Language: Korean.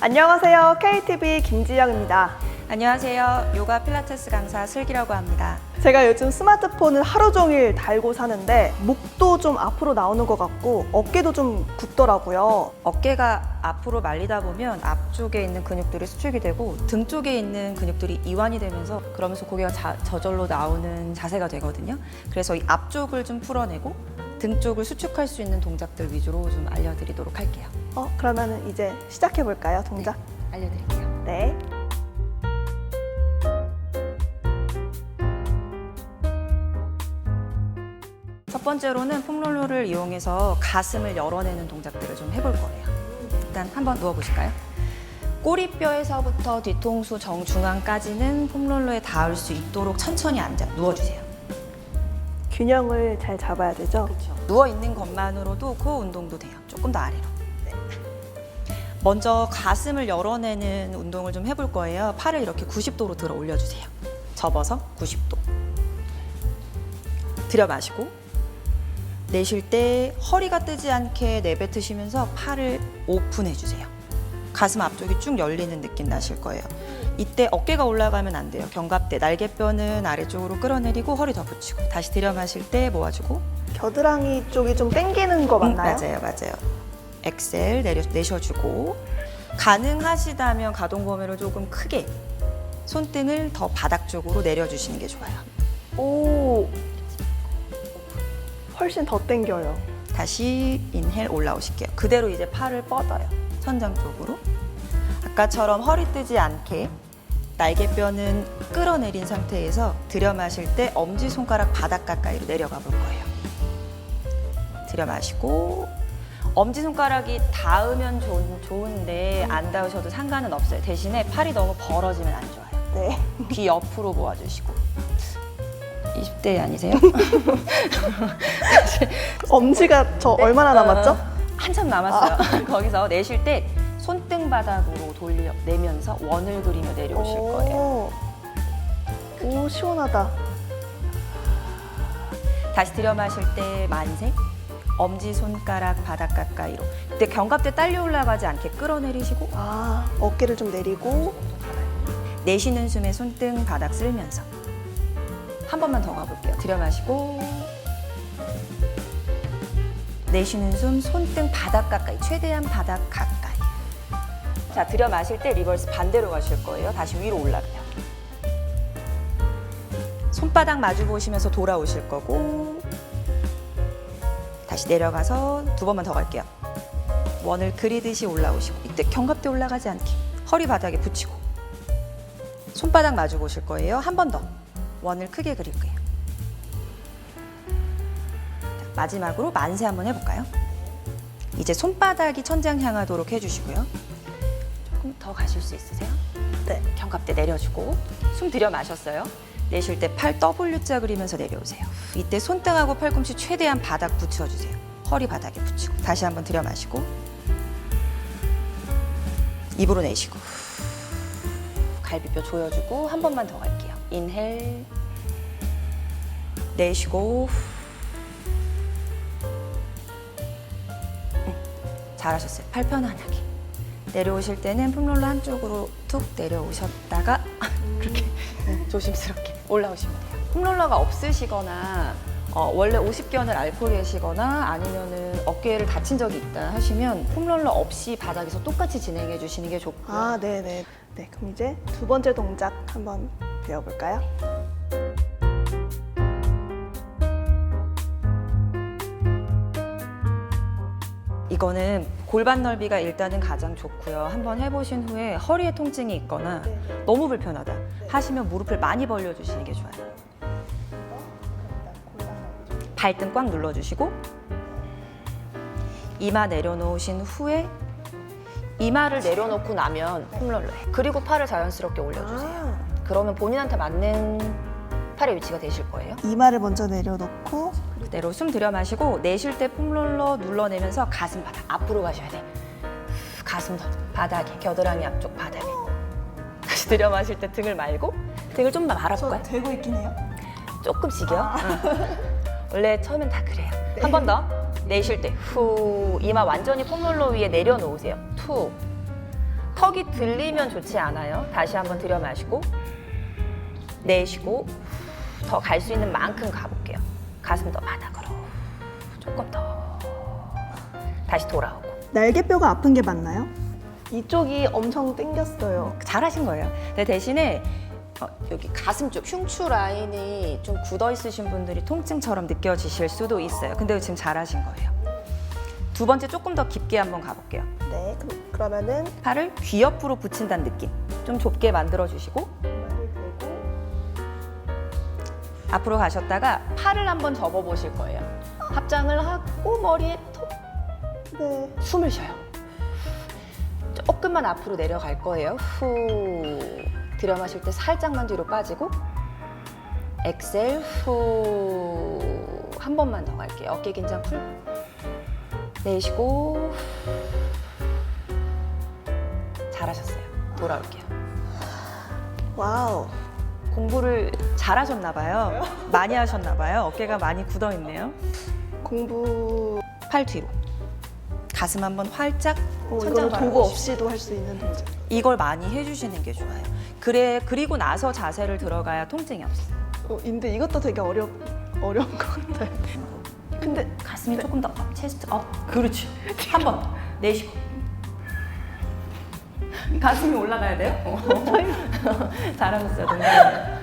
안녕하세요. KTV 김지영입니다. 안녕하세요. 요가 필라테스 강사 슬기라고 합니다. 제가 요즘 스마트폰을 하루 종일 달고 사는데 목도 좀 앞으로 나오는 것 같고 어깨도 좀 굽더라고요. 어깨가 앞으로 말리다 보면 앞쪽에 있는 근육들이 수축이 되고 등 쪽에 있는 근육들이 이완이 되면서 그러면서 고개가 자- 저절로 나오는 자세가 되거든요. 그래서 이 앞쪽을 좀 풀어내고 등 쪽을 수축할 수 있는 동작들 위주로 좀 알려드리도록 할게요. 어, 그러면 이제 시작해 볼까요, 동작? 알려드릴게요. 네. 첫 번째로는 폼롤러를 이용해서 가슴을 열어내는 동작들을 좀 해볼 거예요. 일단 한번 누워보실까요? 꼬리뼈에서부터 뒤통수 정중앙까지는 폼롤러에 닿을 수 있도록 천천히 앉아 누워주세요. 균형을 잘 잡아야 되죠? 누워 있는 것만으로도 코 운동도 돼요. 조금 더 아래로. 네. 먼저 가슴을 열어내는 운동을 좀 해볼 거예요. 팔을 이렇게 90도로 들어 올려주세요. 접어서 90도. 들여 마시고 내쉴 때 허리가 뜨지 않게 내뱉으시면서 팔을 오픈해 주세요. 가슴 앞쪽이 쭉 열리는 느낌 나실 거예요. 이때 어깨가 올라가면 안 돼요. 견갑대, 날개뼈는 아래쪽으로 끌어내리고 허리 더 붙이고 다시 들여 마실 때 모아주고 겨드랑이 쪽이 좀 당기는 거 음, 맞나요? 맞아요, 맞아요. 엑셀 내려 내셔주고 가능하시다면 가동 범위를 조금 크게 손등을 더 바닥 쪽으로 내려주시는 게 좋아요. 오. 훨씬 더 당겨요. 다시 인헬 올라오실게요. 그대로 이제 팔을 뻗어요. 천장 쪽으로. 아까처럼 허리 뜨지 않게 날개뼈는 끌어내린 상태에서 들여 마실 때 엄지 손가락 바닥 가까이로 내려가 볼 거예요. 들여 마시고 엄지 손가락이 닿으면 좋, 좋은데 안 닿으셔도 상관은 없어요. 대신에 팔이 너무 벌어지면 안 좋아요. 네. 귀 옆으로 모아주시고 20대 아니세요? 엄지가 저 얼마나 남았죠? 어, 한참 남았어요. 거기서 내쉴 때 손등 바닥으로 돌려 내면서 원을 그리며 내려오실 거예요. 오. 오, 시원하다. 다시 들여 마실 때 만세. 엄지 손가락 바닥 가까이로. 그때 견갑대 딸려 올라가지 않게 끌어내리시고 아, 어깨를 좀 내리고 내쉬는 숨에 손등 바닥 쓸면서 한 번만 더 가볼게요. 들여 마시고 내쉬는 숨 손등 바닥 가까이 최대한 바닥 가까이. 자 들여 마실 때 리버스 반대로 가실 거예요. 다시 위로 올라가요. 손바닥 마주 보시면서 돌아오실 거고 다시 내려가서 두 번만 더 갈게요. 원을 그리듯이 올라오시고 이때 견갑대 올라가지 않게 허리 바닥에 붙이고 손바닥 마주 보실 거예요. 한 번 더. 원을 크게 그릴 거예요. 자, 마지막으로 만세 한번 해볼까요? 이제 손바닥이 천장 향하도록 해주시고요. 조금 더 가실 수 있으세요? 네. 견갑대 내려주고 숨 들여 마셨어요. 내쉴 때 팔 W자 그리면서 내려오세요. 이때 손등하고 팔꿈치 최대한 바닥 붙여주세요. 허리 바닥에 붙이고 다시 한번 들여 마시고 입으로 내쉬고 갈비뼈 조여주고 한 번만 더 갈게요. 인헬 내쉬고 음, 잘하셨어요. 팔 편안하게 내려오실 때는 폼롤러 한쪽으로 툭 내려오셨다가 그렇게 조심스럽게 올라오시면 돼요. 폼롤러가 없으시거나 어, 원래 50견을 앓고 계시거나 아니면은 어깨를 다친 적이 있다 하시면 폼롤러 없이 바닥에서 똑같이 진행해 주시는 게 좋고요. 아, 네, 네. 네, 그럼 이제 두 번째 동작 한번 배워볼까요? 이거는 골반 넓이가 일단은 가장 좋고요. 한번 해보신 후에 허리에 통증이 있거나 네. 너무 불편하다 하시면 무릎을 많이 벌려주시는 게 좋아요. 발등 꽉 눌러주시고 이마 내려놓으신 후에 이마를 내려놓고 나면 폼롤러 해. 그리고 팔을 자연스럽게 올려주세요. 아, 그러면 본인한테 맞는 팔의 위치가 되실 거예요. 이마를 먼저 내려놓고 그대로 숨 들여 마시고 내쉴 때 폼롤러 눌러내면서 가슴 바닥 앞으로 가셔야 돼. 가슴 더 바닥에 겨드랑이 앞쪽 바닥에. 다시 들여 마실 때 등을 말고 등을 좀 말아볼까요? 되고 있긴 해요. 조금씩이요. 응. 원래 처음엔 다 그래요. 한 번 더. 내쉴 때 후 이마 완전히 폼롤러 위에 내려놓으세요. 투 턱이 들리면 좋지 않아요. 다시 한번 들여 마시고 내쉬고 더 갈 수 있는 만큼 가볼게요. 가슴 더 바닥으로 조금 더 다시 돌아오고 날개뼈가 아픈 게 맞나요? 이쪽이 엄청 땡겼어요. 잘하신 거예요. 근데 대신에 어, 여기 가슴 쪽 흉추 라인이 좀 굳어 있으신 분들이 통증처럼 느껴지실 수도 있어요. 근데 지금 잘하신 거예요. 두 번째 조금 더 깊게 한번 가볼게요. 네, 그럼- 그러면은 팔을 귀 옆으로 붙인다는 느낌. 좀 좁게 만들어 주시고 앞으로 가셨다가 팔을 한번 접어 보실 거예요. 합장을 하고 머리에 톡 네. 숨을 쉬어요. 조금만 앞으로 내려갈 거예요. 후. 들여 마실 때 살짝만 뒤로 빠지고 엑셀 후. 한 번만 더 갈게요. 어깨 긴장 풀. 내쉬고 잘하셨어요. 돌아올게요. 와우. 공부를 잘하셨나 봐요. 많이 하셨나 봐요. 어깨가 많이 굳어 있네요. 공부 팔 뒤로. 가슴 한번 활짝 어, 천장 이거는 도구 바라보시고. 없이도 할 수 있는 동작. 이걸 많이 해주시는 게 좋아요. 그래 그리고 나서 자세를 들어가야 통증이 없어요. 어, 근데 이것도 되게 어려 어려운 것 같아요. 근데 가슴이 조금 더 업, 체스트 업. 그렇지. 한번 더. 내쉬고. 가슴이 올라가야 돼요. 잘하셨어요, 동생.